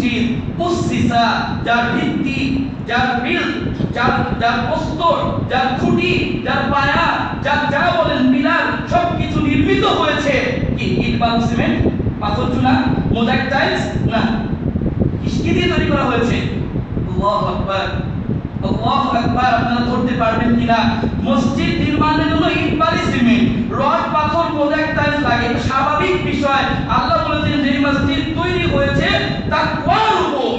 মসজিদ উসসিসা, যার ভিত্তি, যার বিল যার যার প্রস্তর, যার খুঁটি, যার পায়া, যার যা বলেন পিলার সবকিছু নির্মিত হয়েছে। কি, ইট, বালু, সিমেন্ট, পাথর চুনা মোজাইক, টাইলস? না। কি দিয়ে তৈরি করা হয়েছে? আল্লাহু আকবার। আল্লাহু আকবার, আপনারা ধরতে পারবেন কিনা? মসজিদ নির্মাণের জন্য ইট, বালি, সিমেন্ট, রড, পাথর, মোজাইক, টাইলস লাগে। স্বাভাবিক বিষয়। আল্লাহ বলেছেন যে মসজিদ তৈরি হয়েছে তাকওয়ার উপর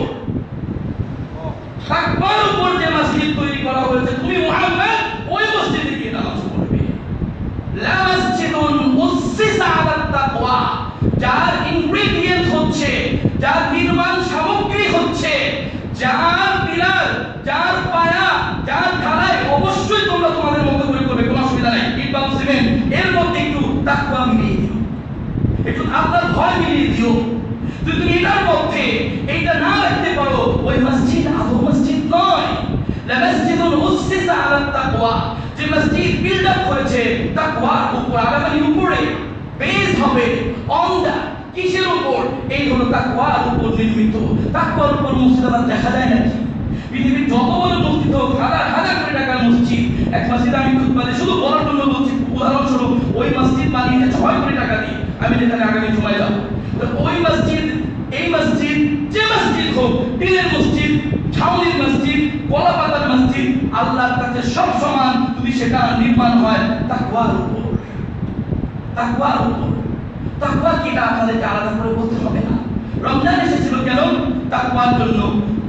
তাকওয়ার উপর যে মসজিদ তৈরি করা হয়েছে তুমি মুহাম্মদ ওই মসজিদে গিয়ে নামাজ পড়বে লা মাসজিদুন উসসিসা আলা তাকওয়া যার ইনগ্রেডিয়েন্ট হচ্ছে যার নির্মাণ সামগ্রী হচ্ছে যার পিলার যার পায়া যার ঢালাই অবশ্যই তোমরা তোমাদের মতো করে করবে কোনো অসুবিধা নাই ইট বালু সিমেন্ট এর মধ্যে একটু তাকওয়া মিলিয়ে দিও একটু আপনার ভয় মিলিয়ে দিও। যদি তুমি এটার মধ্যে এইটা না রাখতে পারো, ওই মসজিদ আদৌ মসজিদ নয়। উসসিসা আলা তাকওয়া। যে মসজিদ বিল্ড আপ তাকওয়ার উপর উপরে বেস হবে অন দা কিসের উপর? এই হলো তাকওয়ার উপর নির্মিত। তাকওয়ার উপর মসজিদ দেখা যায় নাকি? পৃথিবীর যত বড় মসজিদ হোক, হাজার হাজার কোটি টাকার মসজিদ। এক মসজিদ আমি খুতবাতে শুধু বলার জন্য বলছি, উদাহরণস্বরূপ, ওই মসজিদ বানিয়েছে ছয় কোটি টাকা দিয়ে। আমি যেখানে আগামী সময় যাব। তো ওই মসজিদ, এই মসজিদ, যে মসজিদ হোক, টিনের মসজিদ, ছাউনির মসজিদ কলা পাতার মসজিদ, আল্লাহর কাছে সব সমান, যদি সেটা নির্মাণ হয়, তাকওয়ার উপর। তাকওয়ার উপর। তাকওয়া কি? এটা আপনাদেরকে আলাদা করে বলতে হবে না। রমজান এসেছিল কেন? তাকওয়ার জন্য।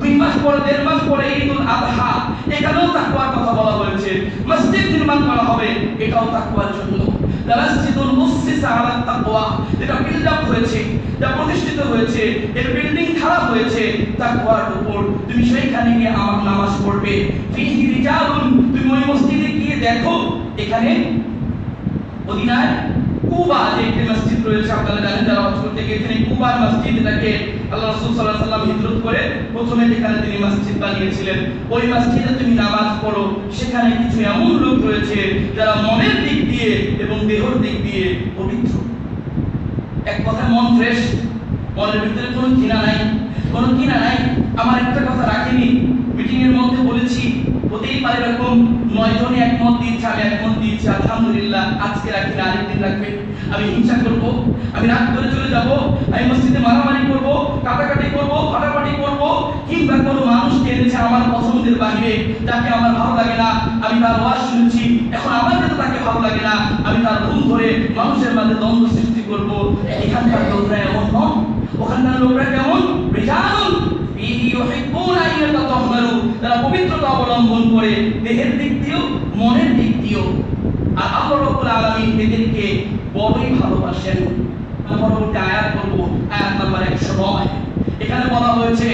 দুই মাস পরে, দেড় মাস পরে ঈদুল আদহা এখানেও তাকওয়ার কথা বলা হয়েছে। মসজিদ নির্মাণ করা হবে, এটাও তাকওয়ার জন্য। মসজিদুল মুসসিসা আলা তাকওয়া। যেটা বিল্ড আপ হয়েছে, যা প্রতিষ্ঠিত হয়েছে, এর বিল্ডিং খারাপ হয়েছে, তাকওয়ার উপর। তুমি সেইখানে গিয়ে আমার নামাজ পড়বে। ফিহি রিজালুন, তুমি ওই মসজিদে গিয়ে দেখো, এখানে মদিনায় কুবা যে একটি মসজিদ রয়েছে, আপনারা জানেন যারা হজ করতে গিয়েছেন কুবার মসজিদ, এটাকে আল্লাহ রাসূল সাল্লাল্লাহু আলাইহি সাল্লাম হিজরত করে প্রথমে যেখানে তিনি মসজিদ বানিয়েছিলেন, ওই মসজিদে তুমি নামাজ পড়ো। সেখানে কিছু এমন লোক রয়েছে যারা মনের দিক দিয়ে এবং দেহর দিক দিয়ে পবিত্র। এক কথা মন ফ্রেশ মনের ভিতরে কোনো কিনা নাই। কোনো কিনা নাই। আমার একটা কথা রাখিনি। মিটিং এর মধ্যে বলেছি, হতেই পারে এরকম। নয় জনে একমত দিয়েছে আমি একমত দিয়েছি আলহামদুলিল্লাহ, আজকে রাখি না আরেকদিন রাখবে। আমি হিংসা করব, আমি রাগ করে চলে যাব, আমি মসজিদে মারামারি করব, কাটাকাটি করব, ফাটাফাটি করব, কিংবা কোনো মানুষকে এনেছে আমার পছন্দের বাইরে যাকে আমার ভালো লাগে না, আমি তার ওয়াজ শুনছি, এখন আমার কাছে তাকে ভালো লাগে না, আমি তার ভুল ধরে মানুষের মাঝে দ্বন্দ্ব সৃষ্টি করব। এখানকার লোকরা এমন নন, ওখানকার লোকরা কেমন রিজালুন ফীহি ইউহিব্বুনা আন ইয়াতাতাহহারু তারা পবিত্রতা অবলম্বন করে দেহের দিক দিয়েও, মনের দিক দিয়েও। আর আল্লাহ রাব্বুল আলামিন এদেরকে বড়ই ভালোবাসেন। পরবর্তী আয়াত করব আয়াত নাম্বার 109 এখানে বলা হয়েছে,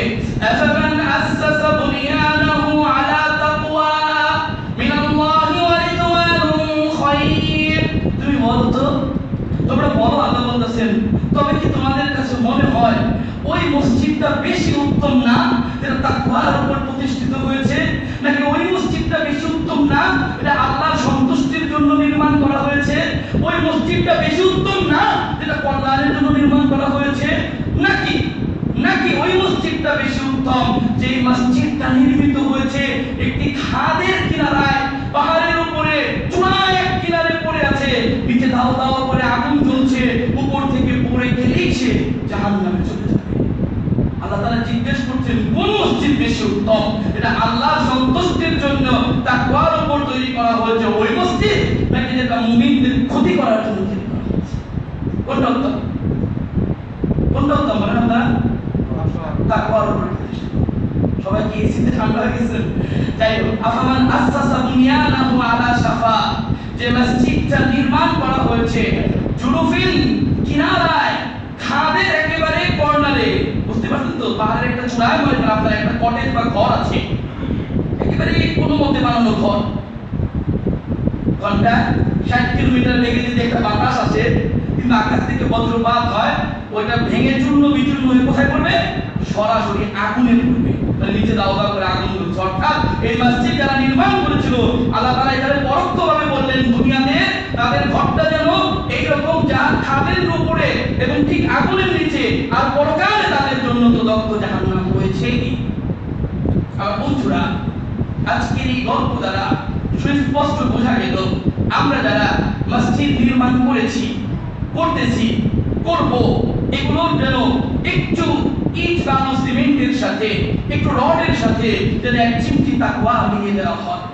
আফামান আসাসা বুনিয়ানাহু আলা তাকওয়া ওয়া তুমি বলো তো, তোমরা বলো আল্লাহ বলতেছেন, তবে কি তোমাদের কাছে মনে হয়, ওই মসজিদটা বেশি উত্তম না, যেটা তাকওয়ার উপর প্রতিষ্ঠিত হয়েছে? মসজিদটা বেশি উত্তম না? এটা আল্লাহর সন্তুষ্টির জন্য নির্মাণ করা হয়েছে। ওই মসজিদটা বেশি উত্তম না, যেটা কল্যাণের জন্য নির্মাণ করা হয়েছে? নাকি? নাকি ওই মসজিদটা বেশি উত্তম যে মসজিদটা নির্মিত হয়েছে? একটি খাদের কিনারায় পাহাড়ের উপরে চূড়ায় এক কিনারে পড়ে আছে নিচে দাও দাও করে আগুন জ্বলছে উপর থেকে পড়ে গেলেই সে জাহান্নামে চলে যাবে আল্লাহ তাআলা জিজ্ঞেস করছেন কোন মসজিদ বেশি উত্তম? এটা আল্লাহর সন্তুষ্টির জন্য তাকওয়ার উপর তৈরি করা হয়েছে ওই মসজিদ, নাকি যেটা মুমিনদের ক্ষতি করার জন্য তৈরি করা হয়েছে? কোনটা উত্তম? কোনটা উত্তম বলেন আপনারা? তাকওয়ার উপর সবাই কি এসিতে ঠান্ডা হয়ে গেছেন যাই হোক, আফামান আসাসা বুনিয়ানাহু আলা শাফা। যে মসজিদটা নির্মাণ করা হয়েছে জুরুফিল কিনারায়, খাদের একেবারে কর্নারে বুঝতে পারছেন তো? পাহাড়ের একটা চূড়ায় মনে করেন আপনার একটা কটেজ বা ঘর আছে। একেবারে কোনো মতে বানানো ঘর। ঘণ্টা ষাট কিলোমিটার বেগে যদি একটা বাতাস আসে, কিন্তু আকাশ থেকে বজ্রপাত হয়, ওইটা ভেঙে চূর্ণ বিচূর্ণ হয়ে কোথায় পড়বে? সরাসরি আগুনে পড়বে। নিচে দাও দাও করে আগুন জ্বলছে অর্থাৎ এই মসজিদ যারা নির্মাণ করেছিল, আল্লাহ তাআলা এখানে পরোক্ষভাবে বললেন, দুনিয়াতে তাদের ঘরটা যেন এইরকম যা খাদের উপরে এবং ঠিক আগুনের নিচে আর পরকালে তাদের জন্য তো দগ্ধ জাহান্নাম আজকের এই গল্প দ্বারা সুস্পষ্ট বোঝা গেল, আমরা যারা মসজিদ নির্মাণ করেছি, করতেছি, করব, এগুলোর যেন একটু ইট সিমেন্টের সাথে, একটু রডের সাথে যেন এক চিমটি তাকওয়া মিলিয়ে দেওয়া হয়।